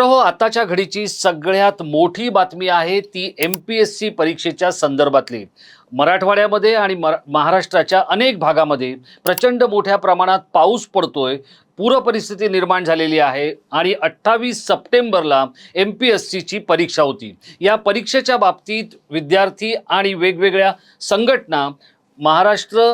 मित्र हो आताच्या घडीची सगळ्यात मोठी बातमी आहे ती एम पी एस सी परीक्षेच्या संदर्भातली. मराठवाड्यामध्ये आणि मरा महाराष्ट्राच्या अनेक भागामध्ये प्रचंड मोठ्या प्रमाणात पाऊस पडतोय पूर परिस्थिती निर्माण झालेली आहे आणि अठ्ठावीस सप्टेंबरला एम पी एस सीची परीक्षा होती. या परीक्षेच्या बाबतीत विद्यार्थी आणि वेगवेगळ्या संघटना महाराष्ट्र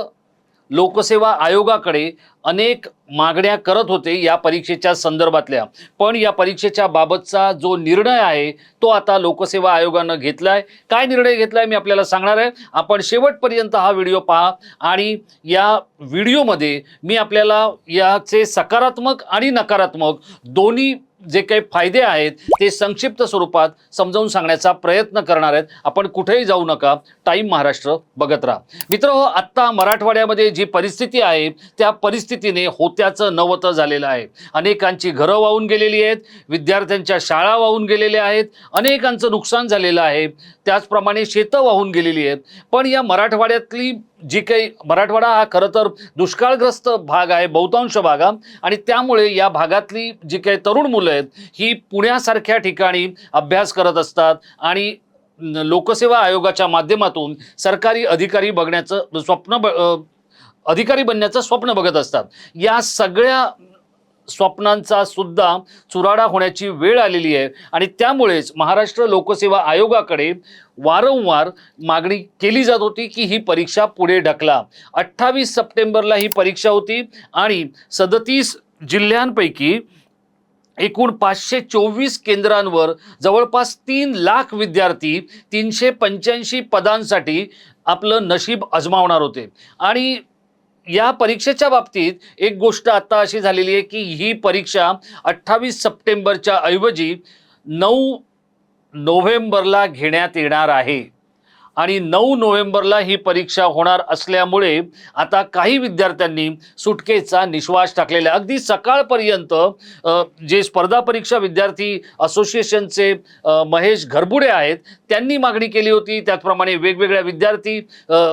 लोकसेवा आयोगाकडे अनेक मागण्या करत होते या परीक्षेच्या संदर्भातल्या. पण या परीक्षेच्या बाबतचा जो निर्णय आहे तो आता लोकसेवा आयोगानं घेतलाय. काय निर्णय घेतलाय मी आपल्याला सांगणार आहे. आपण शेवटपर्यंत हा व्हिडिओ पहा आणि या व्हिडिओमध्ये मी आपल्याला याचे सकारात्मक आणि नकारात्मक दोन्ही जे काही फायदे आहेत ते संक्षिप्त स्वरूपात समजावून सांगण्याचा प्रयत्न करणार आहेत. आपण कुठेही जाऊ नका टाईम महाराष्ट्र बघत राहा. मित्र हो आत्ता मराठवाड्यामध्ये जी परिस्थिती आहे त्या परिस्थितीने होत्याचं नवतं झालेलं आहे. अनेकांची घरं वाहून गेलेली आहेत विद्यार्थ्यांच्या शाळा वाहून गेलेल्या आहेत अनेकांचं नुकसान झालेलं आहे. त्याचप्रमाणे शेतं वाहून गेलेली आहेत. पण या मराठवाड्यातली जी काही मराठवाडा हा खरं तर दुष्काळग्रस्त भाग आहे बहुतांश भागा आणि त्यामुळे या भागातली जी काही तरुण मुलं आहेत ही पुण्यासारख्या ठिकाणी अभ्यास करत असतात आणि लोकसेवा आयोगाच्या माध्यमातून सरकारी अधिकारी बघण्याचं स्वप्न ब अधिकारी बनण्याचं स्वप्न बघत असतात. या सगळ्या स्वप्नांचा सुद्धा चुराडा होण्याची वेळ आलेली आहे. आणि त्यामुळेच महाराष्ट्र लोकसेवा आयोगाकडे वारंवार मागणी केली जात होती की ही परीक्षा पुढे ढकला. अठ्ठावीस सप्टेंबरला ही परीक्षा होती आणि सदतीस जिल्ह्यांपैकी एकूण पाचशे चोवीस केंद्रांवर जवळपास तीन लाख विद्यार्थी तीनशे पंच्याऐंशी पदांसाठी आपलं नशीब अजमावणार होते. आणि या परीक्षेच्या बाबतीत एक गोष्ट आत्ता अशी झालेली आहे की ही परीक्षा अठ्ठावीस सप्टेंबरच्या ऐवजी नऊ नोव्हेंबरला घेण्यात येणार आहे. आणि नऊ नोव्हेंबरला ही परीक्षा होणार असल्यामुळे आता काही विद्यार्थ्यांनी सुटकेचा निश्वास टाकलेला अगदी सकाळपर्यंत जे स्पर्धा परीक्षा विद्यार्थी असोसिएशनचे महेश घरबुडे आहेत त्यांनी मागणी केली होती त्याचप्रमाणे वेगवेगळ्या विद्यार्थी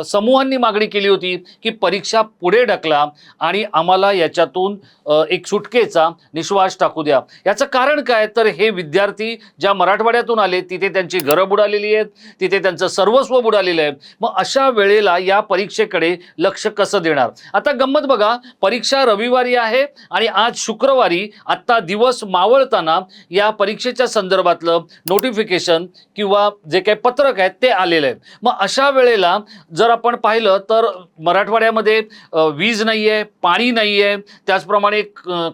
समूहांनी मागणी केली होती की परीक्षा पुढे ढकला आणि आम्हाला याच्यातून एक सुटकेचा निश्वास टाकू द्या. याचं कारण काय? तर हे विद्यार्थी ज्या मराठवाड्यातून आले तिथे त्यांची घरं बुडालेली आहेत तिथे त्यांचं सर्वस्व बुडालेलं आहे. मग अशा वेळेला या परीक्षेकडे लक्ष कसं देणार? आता गंमत बघा परीक्षा रविवारी आहे आणि आज शुक्रवारी आत्ता दिवस मावळताना या परीक्षेच्या संदर्भातलं नोटिफिकेशन किंवा जे काही पत्रक आहेत ते आलेलं आहे मग अशा वेळेला जर आपण पाहिलं तर मराठवाड्यामध्ये वीज नाही आहे पाणी नाही आहे त्याचप्रमाणे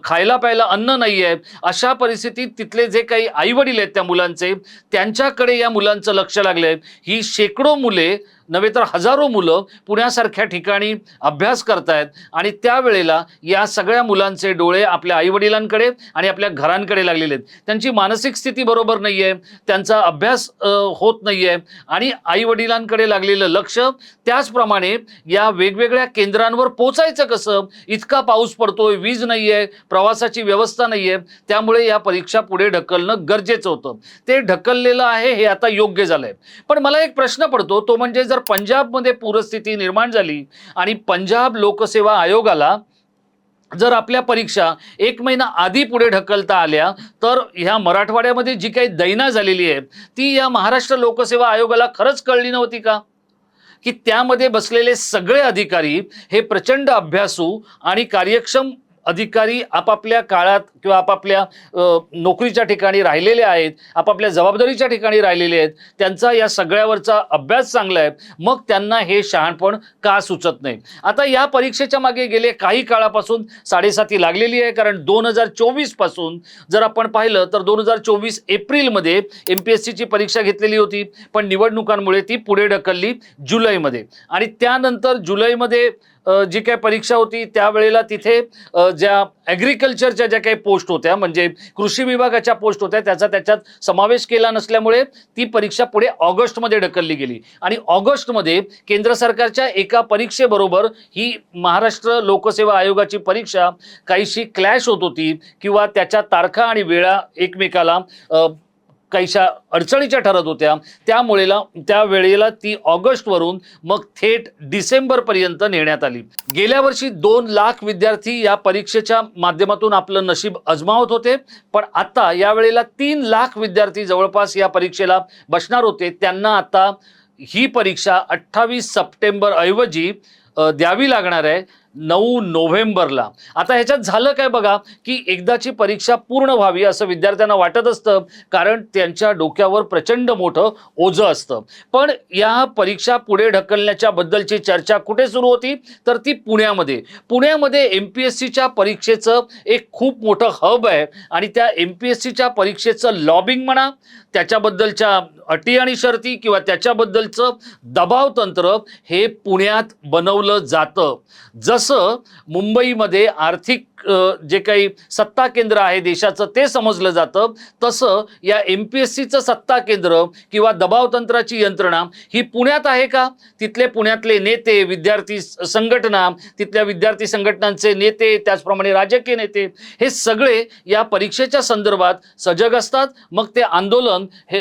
खायला प्यायला अन्न नाही आहे अशा परिस्थितीत तिथले जे काही आईवडील आहेत त्या मुलांचे त्यांच्याकडे या मुलांचं लक्ष लागलं आहे ही शेकडो मुले नव्हे तर हजारो मुलं पुण्यासारख्या ठिकाणी अभ्यास करतायत आणि त्यावेळेला या सगळ्या मुलांचे डोळे आपल्या आईवडिलांकडे आणि आपल्या घरांकडे लागलेले आहेत. त्यांची मानसिक स्थिती बरोबर नाही आहे त्यांचा अभ्यास होत नाही आहे आणि आईवडिलांकडे लागलेलं लक्ष त्याचप्रमाणे या वेगवेगळ्या केंद्रांवर पोचायचं कसं? इतका पाऊस पडतोय वीज नाही आहे प्रवासाची व्यवस्था नाही आहे त्यामुळे या परीक्षा पुढे ढकलणं गरजेचं होतं. ते ढकललेलं आहे हे आता योग्य झालं आहे पण मला एक प्रश्न पडतो तो म्हणजे जर पंजाबमध्ये पूरस्थिती निर्माण झाली आणि पंजाब लोकसेवा आयोगाला जर आपल्या परीक्षा एक महिना आधी पुढे ढकलता आल्या तर ह्या मराठवाड्यामध्ये जी काही दैना झालेली आहे ती या महाराष्ट्र लोकसेवा आयोगाला खरंच कळली नव्हती का? की त्यामध्ये बसलेले सगळे अधिकारी हे प्रचंड अभ्यासू आणि कार्यक्षम अधिकारी आपापल्या काळात किंवा आपापल्या नोकरीच्या ठिकाणी राहिलेले आहेत आपापल्या जबाबदारीच्या ठिकाणी राहिलेले आहेत त्यांचा या सगळ्यावरचा अभ्यास चांगला आहे मग त्यांना हे शहाणपण का सुचत नाही? आता या परीक्षेच्या मागे गेले काही काळापासून साडेसाती लागलेली आहे कारण दोन हजार चोवीसपासून जर आपण पाहिलं तर दोन हजार चोवीस एप्रिलमध्ये एम पी एस सीची परीक्षा घेतलेली होती पण निवडणुकांमुळे ती पुढे ढकलली जुलैमध्ये. आणि त्यानंतर जुलैमध्ये जी काही परीक्षा होती त्यावेळेला तिथे ज्या ॲग्रिकल्चरच्या ज्या काही पोस्ट होत्या म्हणजे कृषी विभागाच्या पोस्ट होत्या त्याचा त्याच्यात समावेश केला नसल्यामुळे ती परीक्षा पुढे ऑगस्टमध्ये ढकलली गेली. आणि ऑगस्टमध्ये केंद्र सरकारच्या एका परीक्षेबरोबर ही महाराष्ट्र लोकसेवा आयोगाची परीक्षा काहीशी क्लॅश होत होती किंवा त्याच्या तारखा आणि वेळा एकमेकाला काहीशा अडचणीच्या ठरत होत्या. त्यामुळेला त्या वेळेला ती ऑगस्टवरून मग थेट डिसेंबरपर्यंत नेण्यात आली. गेल्या वर्षी दोन लाख विद्यार्थी या परीक्षेच्या माध्यमातून आपलं नशीब अजमावत होते. पण आता यावेळेला तीन लाख विद्यार्थी जवळपास या परीक्षेला बसणार होते. त्यांना आता ही परीक्षा अठ्ठावीस सप्टेंबर ऐवजी द्यावी लागणार आहे. नऊ नोव्हेंबरला. आता ह्याच्यात झालं काय बघा की एकदाची परीक्षा पूर्ण व्हावी असं विद्यार्थ्यांना वाटत असतं कारण त्यांच्या डोक्यावर प्रचंड मोठं ओझं असतं. पण या परीक्षा पुढे ढकलण्याच्या बद्दलची चर्चा कुठे सुरू होती? तर ती पुण्यामध्ये. पुण्यामध्ये एम पी एस सीच्या परीक्षेचं एक खूप मोठं हब आहे आणि त्या एम पी एस सीच्या परीक्षेचं लॉबिंग म्हणा त्याच्याबद्दलच्या अटी आणि शर्ती किंवा त्याच्याबद्दलचं दबाव तंत्र हे पुण्यात बनवलं जातं. जसं असं मुंबईमध्ये आर्थिक जे काही सत्ता केंद्र आहे देशाचं ते समजलं जातं. तसं या एम पी एस सीचं सत्ता केंद्र किंवा दबाव तंत्राची यंत्रणा ही पुण्यात आहे का? तिथले पुण्यातले नेते विद्यार्थी संघटना तिथल्या विद्यार्थी संघटनांचे नेते त्याचप्रमाणे राजकीय नेते हे सगळे या परीक्षेच्या संदर्भात सजग असतात. मग ते आंदोलन हे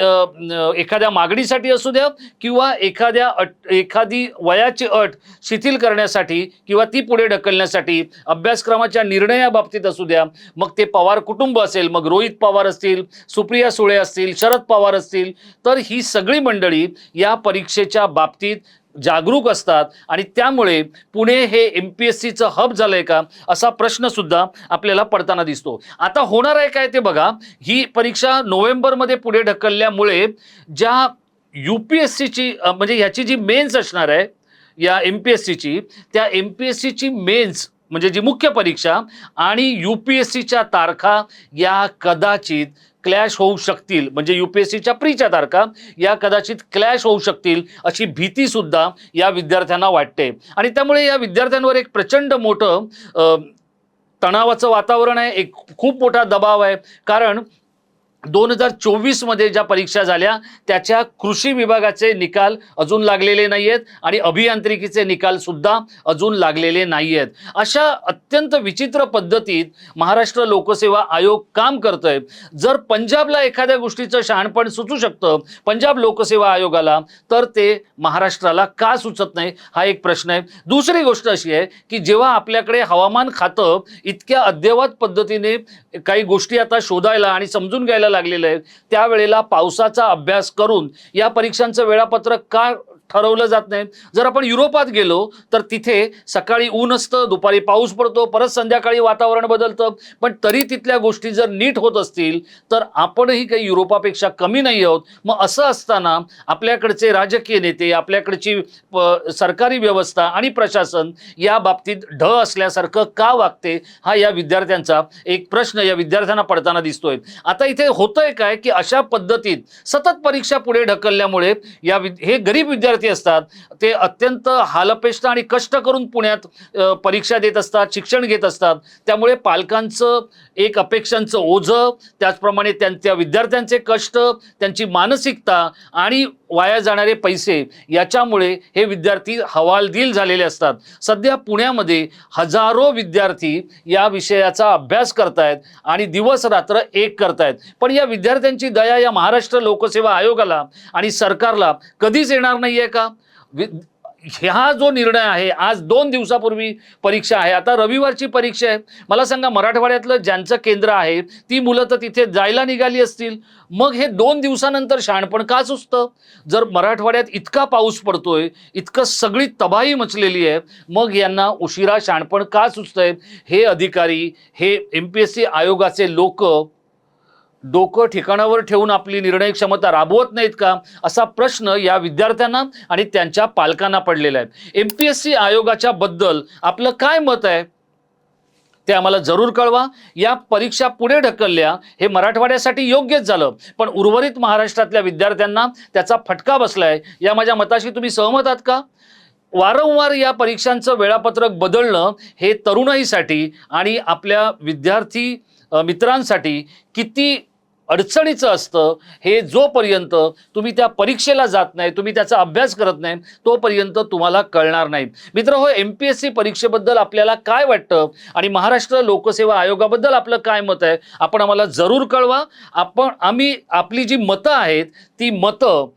एखाद्या मागणीसाठी असू द्या किंवा एखाद्या अट एखादी वयाची अट शिथिल करण्यासाठी किंवा ती पुढे ढकलण्यासाठी अभ्यासक्रमाच्या निर्णय निर्णयाबाबतीत असू द्या. मग ते पवार कुटुंब असेल मग रोहित पवार असतील सुप्रिया सुळे असतील शरद पवार असतील तर ही सगळी मंडळी या परीक्षेच्या बाबतीत जागरूक असतात आणि त्यामुळे पुणे हे एम पी एस सीचं हब झालं आहे का असा प्रश्नसुद्धा आपल्याला पडताना दिसतो. आता होणार आहे काय ते बघा. ही परीक्षा नोव्हेंबरमध्ये पुढे ढकलल्यामुळे ज्या यू पी एस सीची म्हणजे ह्याची जी मेन्स असणार आहे या एम पी एस सीची त्या एम पी एस सीची मेन्स म्हणजे जी मुख्य परीक्षा आणि यू पी एस सीच्या तारखा या कदाचित क्लॅश होऊ शकतील. म्हणजे यू पी एस सीच्या प्रीच्या तारखा या कदाचित क्लॅश होऊ शकतील अशी भीतीसुद्धा या विद्यार्थ्यांना वाटते. आणि त्यामुळे या विद्यार्थ्यांवर एक प्रचंड मोठं तणावाचं वातावरण आहे. एक खूप मोठा दबाव आहे. कारण दोन हजार चोवीसमध्ये ज्या परीक्षा झाल्या त्याच्या कृषी विभागाचे निकाल अजून लागलेले नाही आहेत आणि अभियांत्रिकीचे निकाल सुद्धा अजून लागलेले नाही आहेत अशा अत्यंत विचित्र पद्धतीत महाराष्ट्र लोकसेवा आयोग काम करतोय. जर पंजाबला एखाद्या गोष्टीचं शहाणपण सुचू शकतं पंजाब लोकसेवा आयोगाला तर ते महाराष्ट्राला का सुचत नाही? हा एक प्रश्न आहे. दुसरी गोष्ट अशी आहे की जेव्हा आपल्याकडे हवामान खातं इतक्या अद्ययावत पद्धतीने काही गोष्टी आता शोधायला आणि समजून घ्यायला लागलेले आहेत. त्यावेळेला पावसाचा अभ्यास करून या परीक्षांचं वेळापत्रक का ठरवलं जात नाही. जर आपण युरोपात गेलो तर तिथे सकाळी ऊन असतं दुपारी पाऊस पडतो परत संध्याकाळी वातावरण बदलतं. पण तरी तिथल्या गोष्टी जर नीट होत असतील तर आपणही काही युरोपापेक्षा कमी नाही आहोत. मग असं असताना आपल्याकडचे राजकीय नेते आपल्याकडची प- सरकारी व्यवस्था आणि प्रशासन या बाबतीत ढ असल्यासारखं का वागते हा या विद्यार्थ्यांचा एक प्रश्न या विद्यार्थ्यांना पडताना दिसतोय. आता इथे होतंय काय की अशा पद्धतीत सतत परीक्षा पुढे ढकलल्यामुळे या हे गरीब विद्यार्थी असतात ते अत्यंत हालपेष्ट आणि कष्ट करून पुण्यात परीक्षा देत असतात शिक्षण घेत असतात. त्यामुळे पालकांचं एक अपेक्षांचं ओझं त्याचप्रमाणे त्यांच्या विद्यार्थ्यांचे कष्ट त्यांची मानसिकता आणि वाया जाणारे पैसे याच्यामुळे हे विद्यार्थी हवालदिल झालेले असतात. सध्या पुण्यामध्ये हजारो विद्यार्थी या विषयाचा अभ्यास करतायत आणि दिवस रात्र एक करतायत. पण या विद्यार्थ्यांची दया या महाराष्ट्र लोकसेवा आयोगाला आणि सरकारला कधीच येणार नाही आहे का? वि- ह्या जो निर्णय आहे आज दोन दिवसापूर्वी परीक्षा आहे. आता रविवारची परीक्षा आहे. मला सांगा मराठवाड्यातलं ज्यांचं केंद्र आहे ती मुलं तर तिथे जायला निघाली असतील. मग हे दोन दिवसानंतर शहाणपण का सुचतं? जर मराठवाड्यात इतका पाऊस पडतोय इतकं सगळी तबाही मचलेली आहे मग यांना उशिरा शहाणपण का सुचतंय? हे अधिकारी हे एम पी एस सी आयोगाचे लोक डोकं ठिकाणावर ठेवून आपली निर्णय क्षमता राबवत नाहीत का? असा प्रश्न या विद्यार्थ्यांना आणि त्यांच्या पालकांना पडलेला आहे. एम पी एस सी आयोगाच्या बद्दल आपलं काय मत आहे? ते आम्हाला जरूर कळवा. या परीक्षा पुढे ढकलल्या हे मराठवाड्यासाठी योग्यच झालं. पण उर्वरित महाराष्ट्रातल्या विद्यार्थ्यांना त्याचा फटका बसलाय. या माझ्या मताशी तुम्ही सहमत आहात का? वारंवार या परीक्षांचं वेळापत्रक बदलणं हे तरुणाईसाठी आणि आपल्या विद्यार्थी मित्रांसाठी किती अडचणीचं असतं हे जोपर्यंत तुम्ही त्या परीक्षेला जात नाही तुम्ही त्याचा अभ्यास करत नाही तोपर्यंत तुम्हाला कळणार नाही. मित्र हो एम पी एस सी परीक्षेबद्दल आपल्याला काय वाटतं? आणि महाराष्ट्र लोकसेवा आयोगाबद्दल आपलं काय मत आहे? आपण आम्हाला जरूर कळवा. आपण आम्ही आपली जी मतं आहेत ती मतं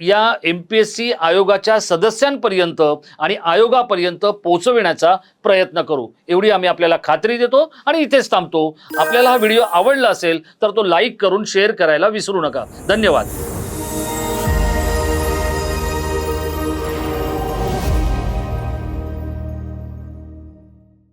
या एम पी एस सी आयोगाच्या सदस्यांपर्यंत आणि आयोगापर्यंत पोहोचविण्याचा प्रयत्न करू. एवढी आम्ही आपल्याला खात्री देतो आणि इथेच थांबतो. आपल्याला हा व्हिडिओ आवडला असेल तर तो लाईक करून शेअर करायला विसरू नका. धन्यवाद.